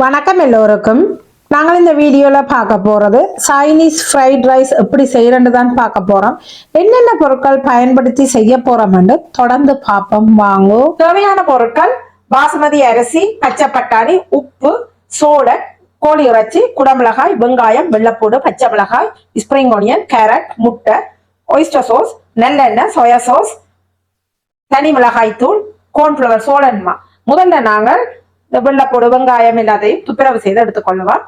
வணக்கம் எல்லோருக்கும். நாங்கள் இந்த வீடியோவில் பார்க்க போகிறது சைனீஸ் ஃப்ரைட் ரைஸ் எப்படி செய்யறன்னு தான் பார்க்க போகிறோம் என்னென்ன பொருட்கள் பயன்படுத்தி செய்ய போகிறோம்னு தொடர்ந்து பார்ப்போம். வாங்கும் தேவையான பொருட்கள் பாசுமதி அரிசி பச்சை பட்டாணி உப்பு சோள கோழி இறைச்சி குடமிளகாய் வெங்காயம் வெள்ளப்பூடு பச்சை மிளகாய் ஸ்ப்ரிங் ஆனியன் கேரட் முட்டை ஒயிஸ்டர் சோஸ் நல்லெண்ணெய் சோயா சாஸ் தனி மிளகாய் தூள் கோன்ஃப்ளவர் சோழன்மா முதல்ல நாங்கள் வெள்ளைப்பூடு வெங்காயம் எல்லாத்தையும் துப்புரவு செய்து எடுத்துக்கொள்ளுவோம்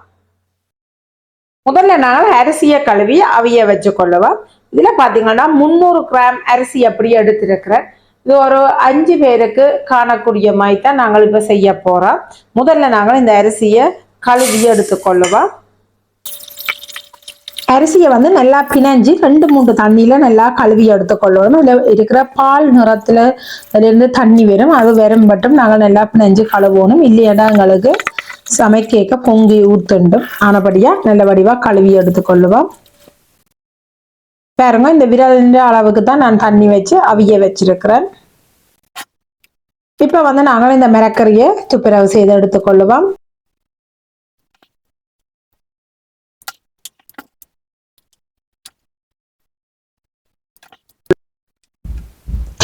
முதல்ல நாங்கள் அரிசியை கழுவி அவிய வச்சு இதில் இதுல பாத்தீங்கன்னா முந்நூறு கிராம் அரிசி அப்படியே எடுத்திருக்கிறேன் இது ஒரு அஞ்சு பேருக்கு காணக்கூடிய மாதிரி தான் நாங்கள் இப்போ செய்ய போறோம் முதல்ல நாங்கள் இந்த அரிசியை கழுவி எடுத்துக்கொள்ளுவோம் அரிசியை வந்து நல்லா பிணைஞ்சு ரெண்டு மூன்று தண்ணியில நல்லா கழுவி எடுத்துக்கொள்ளணும். அதில் இருக்கிற பால் நிறத்துல இருந்து தண்ணி வரும். அது வெறும் மட்டும் நாங்கள் நல்லா பிணைஞ்சு கழுவணும். இல்லையாடா எங்களுக்கு சமைக்க பொங்கி ஊத்துண்டும். ஆனபடியா நல்ல வடிவா கழுவி எடுத்துக்கொள்ளுவோம். பாருங்க இந்த விரலின் அளவுக்கு தான் நான் தண்ணி வச்சு அவிய வச்சிருக்கிறேன். இப்ப வந்து நாங்கள் இந்த மிரக்கறியை துப்புரவு செய்து எடுத்துக்கொள்ளுவோம்.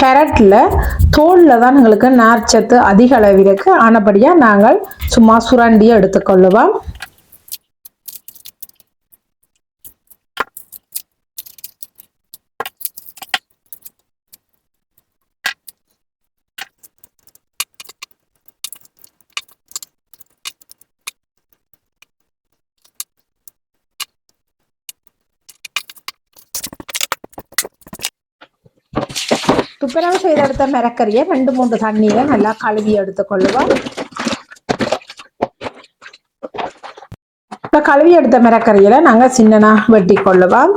கேரட்ல தோலில் தான் எங்களுக்கு நார்ச்சத்து அதிக அளவு இருக்குது ஆனபடியாக நாங்கள் சும்மா சுரண்டியை எடுத்துக்கொள்ளுவோம். துப்புரவு செய்தெடுத்த மிரக்கறியை ரெண்டு மூன்று தண்ணியில நல்லா கழுவி எடுத்துக்கொள்ளுவோம் இப்ப கழுவி எடுத்த மிரக்கறியில நாங்க சின்னனா வெட்டி கொள்ளுவோம்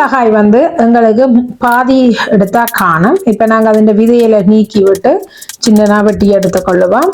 மிளகாய் வந்து எங்களுக்கு பாதி எடுத்தா காணும். இப்ப நாங்க அதிന്റെ விதையில நீக்கி விட்டு சின்னனா வெட்டி எடுத்துக்கொள்ளுவோம்.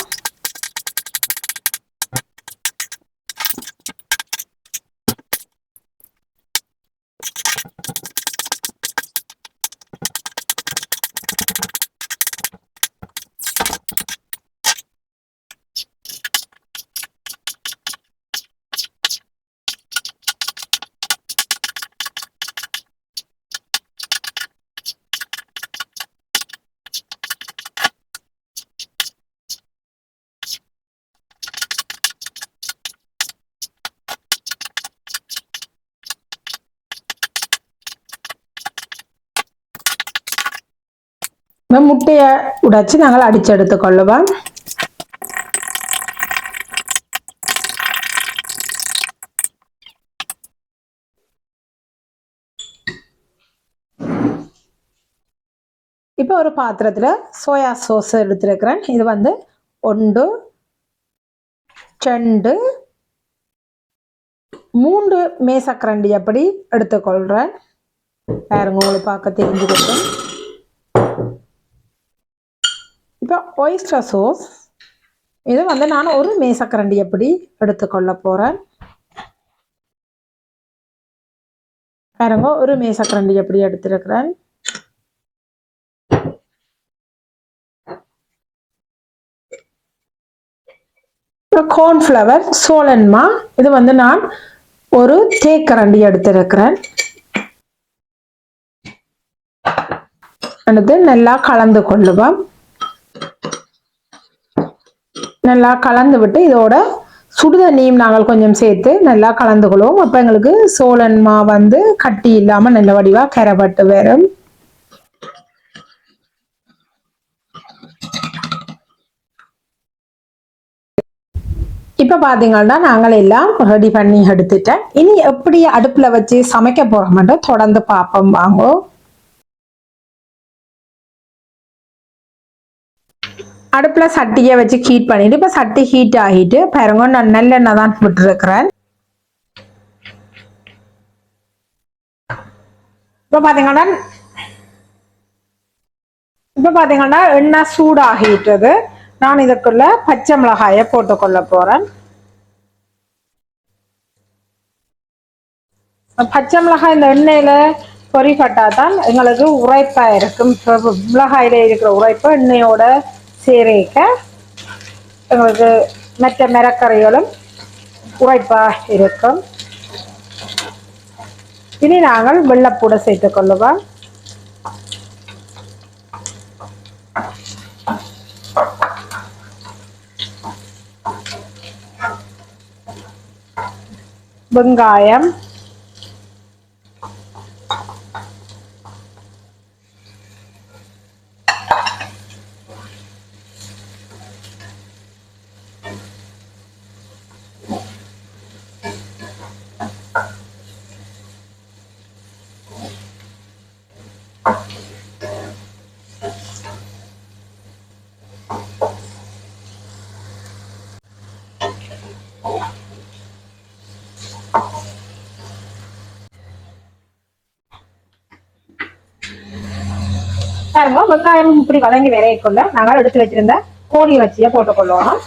முட்டையை உடைச்சு நாங்கள் அடிச்செடுத்து எடுத்துக்கொள்ளுவோம் இப்போ ஒரு பாத்திரத்தில் சோயா சோஸ் எடுத்துருக்கிறேன். இது வந்து ஒன்று செண்டு மூன்று மேசக்கரண்டி அப்படி எடுத்துக்கொள்கிறேன் வேறு உங்களுக்கு பார்க்க தெரிஞ்சுக்கிட்டேன் ஒயிஸ்டர் சோஸ் இது வந்து நான் ஒரு மேசக்கரண்டி எப்படி எடுத்துக்கொள்ள போகிறேன் பாருங்க ஒரு மேசக்கரண்டி எப்படி எடுத்திருக்கிறேன்? கார்ன்ஃப்ளவர் சோழன்மா இது வந்து நான் ஒரு தேக்கரண்டி எடுத்திருக்கிறேன். அடுத்து நல்லா கலந்து கொள்ளுவோம். நல்லா கலந்து விட்டு இதோட சுடுதண்ணியும் நாங்கள் கொஞ்சம் சேர்த்து நல்லா கலந்துகொள்வோம். அப்போ எங்களுக்கு சோழன் மா வந்து கட்டி இல்லாமல் நல்ல வடிவாக கரைப்பட்டு வரும். இப்போ பார்த்தீங்கன்னா நாங்கள் எல்லாம் ரெடி பண்ணி எடுத்துட்டேன். இனி எப்படி அடுப்பில் வச்சு சமைக்க போகிறோம்ட்டு தொடர்ந்து பார்ப்போம் வாங்கோ. அடுப்பில் சட்டியை வச்சு ஹீட் பண்ணிட்டு இப்போ சட்டி ஹீட் ஆகிட்டு பாருங்க நான் நல்லெண்ணெய் தான் விட்டுருக்கிறேன். இப்போ பார்த்தீங்கன்னா இப்போ பார்த்தீங்கன்னா எண்ணெய் சூடாகிட்டது. நான் இதுக்குள்ள பச்சை மிளகாயை போட்டுக்கொள்ள போறேன். பச்சை மிளகாய் இந்த எண்ணெயில பொறிப்பட்டால் தான் எங்களுக்கு உரைப்பாக இருக்கும். மிளகாயில இருக்கிற உரைப்பு எண்ணெயோட சேரிக்க எங்களுக்கு மற்ற மிரக்கறிகளும் உரைப்பாக இருக்கும். இனி நாங்கள் வெள்ளப்பூடை சேர்த்துக் கொள்ளுவோம். வெங்காயம் வெங்காயமும் வெங்காயம் இப்படி வதங்கி விரையக்குள்ள நாங்கள் எடுத்து வச்சிருந்த கோழி வச்சியை போட்டுக்கொள்ளுவோம்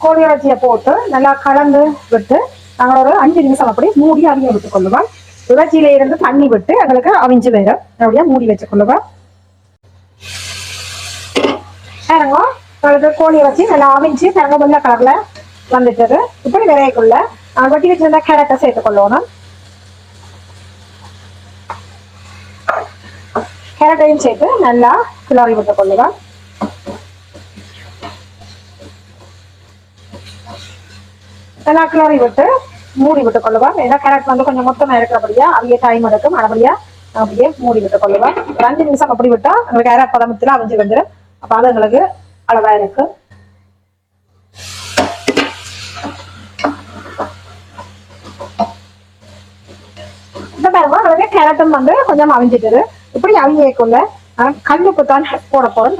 கோழி இறைச்சியை போட்டு நல்லா கலந்து விட்டு நாங்கள் ஒரு அஞ்சு நிமிஷம் அப்படி மூடி அவிய விட்டுக் கொள்ளுவோம். இறைச்சியில இருந்து தண்ணி விட்டு எங்களுக்கு அவிஞ்சு வரும். அப்படியே மூடி வச்சு கொள்ளுவோம். பாருங்க உங்களுக்கு கோழி வச்சு நல்லா அவிஞ்சு பாருங்க வெள்ளை கலர்ல வந்துட்டது. இப்படி விரையக்குள்ள நான் வெட்டி வச்சிருந்தா கேரட்டை சேர்த்து கொள்ளணும் கேரட்டையும் சேர்த்து நல்லா கிளறி விட்டு கொள்ளுவேன் நல்லா கிளறி விட்டு மூடி விட்டு கொள்ளுவேன் ஏன்னா கேரட் வந்து கொஞ்சம் மொத்தமா இருக்கிறபடியா அவைய டைம் எடுக்கும் அதுபடியா அப்படியே மூடி விட்டு கொள்ளுவேன் ஒரு அஞ்சு நிமிஷம் அப்படி விட்டா எங்களுக்கு கேரட் பதமத்துல அவிஞ்சு வந்துடும் அப்ப அது எங்களுக்கு அளவா இருக்கு இந்த பாருங்க கேரட்டும் வந்து கொஞ்சம் அவிஞ்சிட்டு இப்படி அவிஞ்சக்குள்ள கல்லுப்பு தான் போட போறோம்.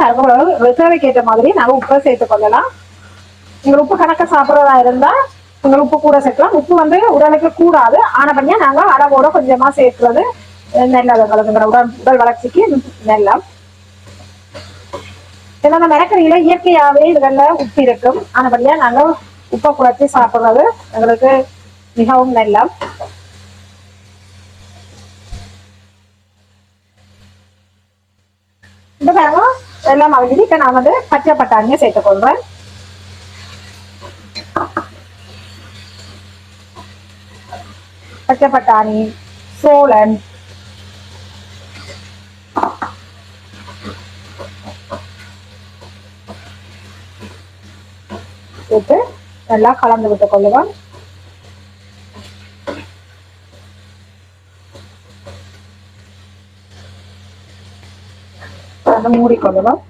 பாருங்க ஏற்ற மாதிரி நாங்கள் உப்பை சேர்த்து கொள்ளலாம். நீங்க உப்பு கணக்க சாப்பிட்றதா இருந்தா கொஞ்சம் உப்பு கூட சேர்க்கலாம். உப்பு வந்து உடலுக்கு கூடாது. ஆனபடியா நாங்க அளவோட கொஞ்சமா சேர்க்கிறது நல்லது எங்களுக்குங்கிற உடல் உடல் வளர்ச்சிக்கு நெல்லம் ஏன்னா அந்த மிளக்கறியில இயற்கையாவே இதுகள்ல உப்பு இருக்கும். ஆனபடியா நாங்க உப்பை குறைச்சி சாப்பிடுறது எங்களுக்கு மிகவும் நெல்லம் இந்த பாருங்க எல்லாம் அவங்க இப்ப நான் வந்து பச்சை பட்டாணியை சேர்த்துக்கொள்றேன் பச்சை பட்டாணி சோளன் போட்டு நல்லா கலந்து விட்டு கொள்ளுவோம் மூடிக்கொள்ளுவோம்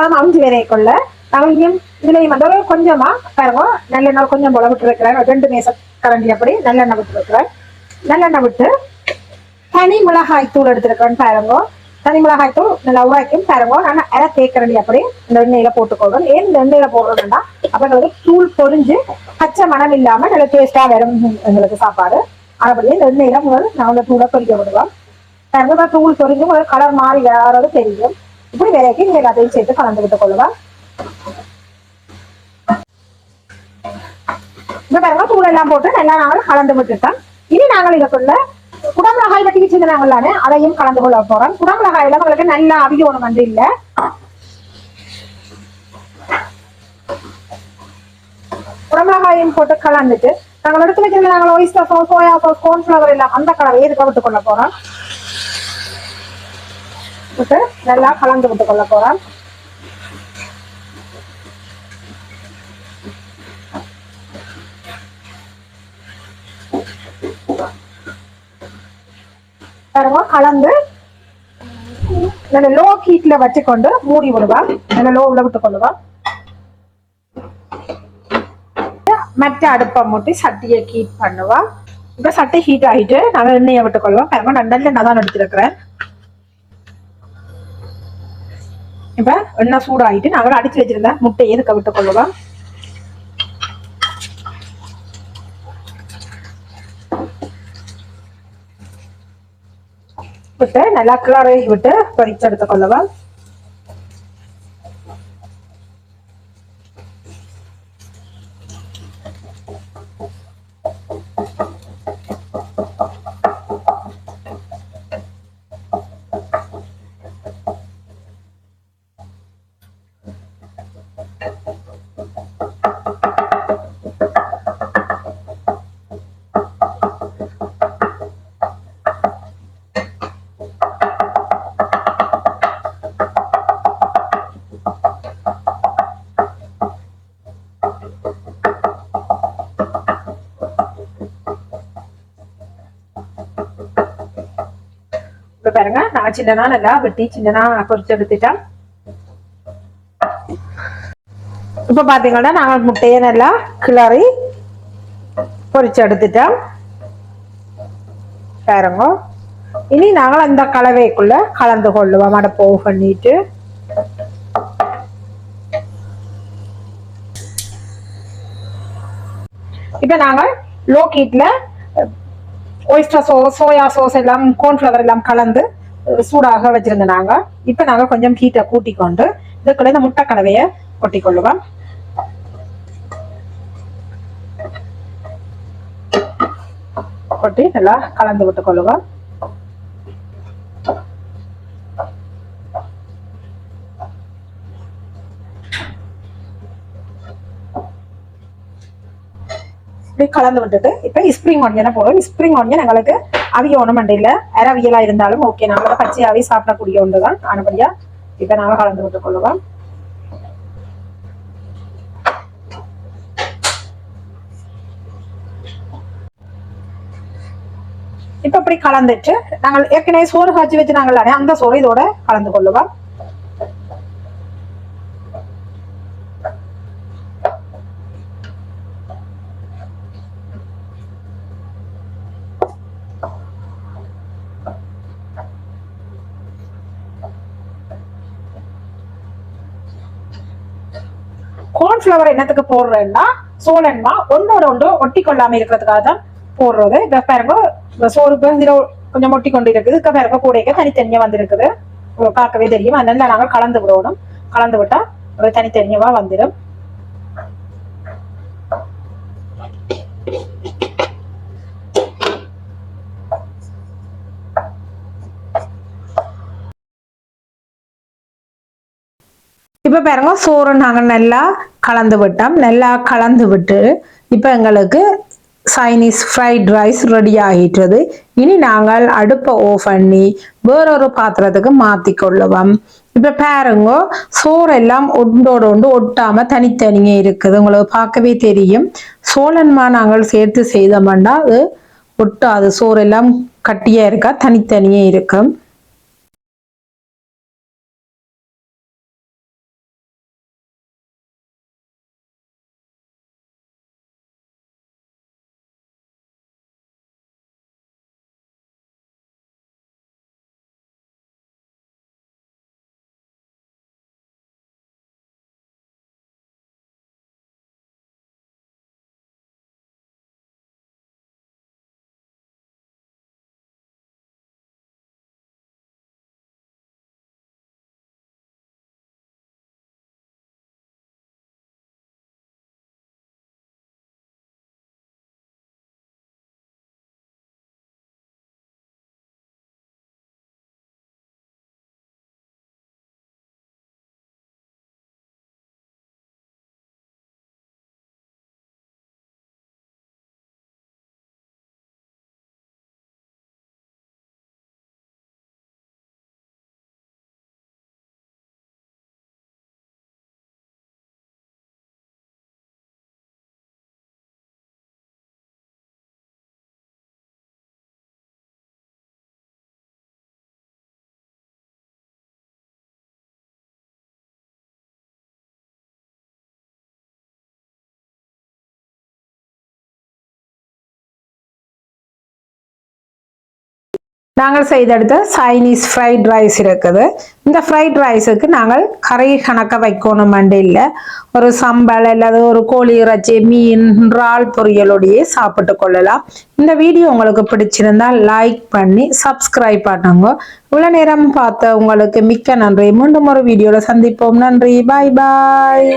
பழம் அஞ்சு வரைக்குள்ள நாங்கள் இனியும் இதுலயும் வந்து கொஞ்சமா பாருங்க நல்லெண்ணெய் கொஞ்சம் போல விட்டு இருக்கிறேன் ரெண்டு மேச கரண்டி அப்படி நல்லெண்ணெய் விட்டுருக்கிறேன் நல்லெண்ணெய் விட்டு தனி மிளகாய் தூள் எடுத்துருக்கேன் பாருங்க. தனி மிளகாய் தூள் நல்லா உரைக்கும் பாருங்க. நான் அரை தேக்கரண்டி அப்படி இந்த எண்ணெயில போட்டுக்கோங்க. ஏன் இந்த எண்ணெயில போடுறதுன்னா அப்ப எங்களுக்கு தூள் பொரிஞ்சு பச்சை மணம் இல்லாம நல்ல டேஸ்டா வரும் எங்களுக்கு சாப்பாடு. அப்படியே இந்த எண்ணெயில முதல் நான் தூளை பொரிக்க விடுவோம். பாருங்க தூள் பொரிஞ்சு முதல் கலர் மாறி வராது தெரியும். இப்படி விலைக்கு நீங்க எல்லாத்தையும் சேர்த்து கலந்து விட்டு கொள்ளுவேன் பாருங்க தூள் எல்லாம் போட்டு நல்லா நாங்கள் கலந்து விட்டுட்டோம். இனி நாங்கள் இதுக்குள்ள குடமிளகாய் வெட்டி வச்சிருந்தாங்களானே அதையும் கலந்து கொள்ள போறோம். குடமிளகாயில உங்களுக்கு நல்ல அவியோணம் வந்து இல்ல. குடமிளகாயும் போட்டு கலந்துட்டு நாங்கள் எடுத்து வச்சிருந்த நாங்கள் ஒயிஸ்டர் சோயா சோஸ் கார்ன்ஃபிளவர் எல்லாம் அந்த கலவையை இதுக்கு விட்டு கொள்ள போறோம். போட்டுட்டு நல்லா கலந்து விட்டு கொள்ள போறோம். பாருங்க கலந்து நல்ல லோ ஹீட்ல வச்சுக்கொண்டு மூடி விடுவா நல்ல லோவில் விட்டு கொள்ளுவா மற்ற அடுப்பை மூட்டி சட்டியை ஹீட் பண்ணுவா இப்ப சட்டை ஹீட் ஆகிட்டு நான் எண்ணெயை விட்டு கொள்வோம் பாருங்க நான் நல்ல எண்ணெய் தான் எடுத்துருக்கிறேன். இப்ப எண்ணெய் சூடாகிட்டு நாங்கள் அடிச்சு வச்சிருந்தேன். முட்டையை இதுக்கு விட்டு கொள்ளுவோம் விட்டு நல்லா கிளறி விட்டு பொரிச்செடுத்து கொள்ளவா பாருங்க. நான் சின்னனா நல்லா வெட்டி சின்னனா பொறிச்சு எடுத்துட்டேன். இப்ப பாத்தீங்கன்னா நாங்க முட்டையை நல்லா கிளறி பொறிச்சு எடுத்துட்டோம். பாருங்க. இனி நாங்கள் அந்த கலவைக்குள்ள கலந்து கொள்ளுவோம். அடை ஓ பண்ணிட்டு. இப்ப நாங்கள் லோ கீட்ல ஒயிஸ்டர் சோஸ் சோயா சோஸ் எல்லாம் கோர்ன்ஃப்ளவர் எல்லாம் கலந்து சூடாக வச்சிருந்தோம் நாங்க. இப்ப நாங்க கொஞ்சம் ஹீட்டை கூட்டி கொண்டு இதுக்குள்ள இந்த முட்டை கலவையை கொட்டி கொள்ளுவோம். கொட்டி நல்லா கலந்து விட்டு கொள்ளுவோம். இப்படி கலந்து விட்டுட்டு இப்ப ஸ்ப்ரிங் ஆனியனை போடுவோம் ஸ்ப்ரிங் ஆனியன் எங்களுக்கு அவிய ஒன்றும் இல்லை. அரவியலா இருந்தாலும் ஓகே நாங்க பச்சையாவே சாப்பிடக்கூடிய ஒன்று தான் ஆனபடியா இப்ப நாங்க கலந்து விட்டு கொள்ளுவோம் இப்ப இப்படி கலந்துட்டு நாங்கள் ஏற்கனவே சோறு காய்ச்சி வச்சு நாங்கள் அந்த சோறு இதோட கலந்து கொள்ளுவோம். கார்ன்ஃபிளவர் என்னத்துக்கு போடுறேன்னா சோளன்மா ஒன்னோட ஒன்று ஒட்டி கொள்ளாம இருக்கிறதுக்காக தான் போடுறது. இப்ப பாருங்க சோறு கொஞ்சம் ஒட்டி கொண்டு இருக்குது. இப்ப பாருங்க கூடைக்கு தனித்தனியா வந்திருக்குது. பார்க்கவே தெரியும். அதனால நாங்கள் கலந்து விடணும். கலந்து விட்டா ஒரு தனித்தனியவா வந்துடும் இப்போ பாருங்க சோறு நாங்கள் நல்லா கலந்து விட்டோம். நல்லா கலந்து விட்டு இப்போ எங்களுக்கு சைனீஸ் ஃப்ரைட் ரைஸ் ரெடி ஆகிட்டது இனி நாங்கள் அடுப்பை ஓ பண்ணி வேறொரு பாத்திரத்துக்கு மாற்றி கொள்ளுவோம். இப்போ பாருங்க சோறு எல்லாம் ஒன்றோடு ஒன்று ஒட்டாமல் தனித்தனியே இருக்குது. உங்களுக்கு பார்க்கவே தெரியும். சோழன்மா நாங்கள் சேர்த்து செய்தோம்னா அது ஒட்டாது. சோறு எல்லாம் கட்டியாக இருக்கா? தனித்தனியே இருக்கும். நாங்கள் செய்தெடுத்த சைனீஸ் ஃப்ரைட் ரைஸ் இருக்குது. இந்த ஃப்ரைட் ரைஸுக்கு நாங்கள் கறி கணக்க வைக்கணும் இல்லை. ஒரு சம்பல் அல்லது ஒரு கோழி இறைச்சி மீன் இறால் பொரியலோடையே சாப்பிட்டு கொள்ளலாம். இந்த வீடியோ உங்களுக்கு பிடிச்சிருந்தால் லைக் பண்ணி சப்ஸ்கிரைப் பண்ணுங்க. இவ்வளோ நேரம் பார்த்த உங்களுக்கு மிக்க நன்றி. மீண்டும் ஒரு வீடியோவில் சந்திப்போம். நன்றி. பாய் பாய்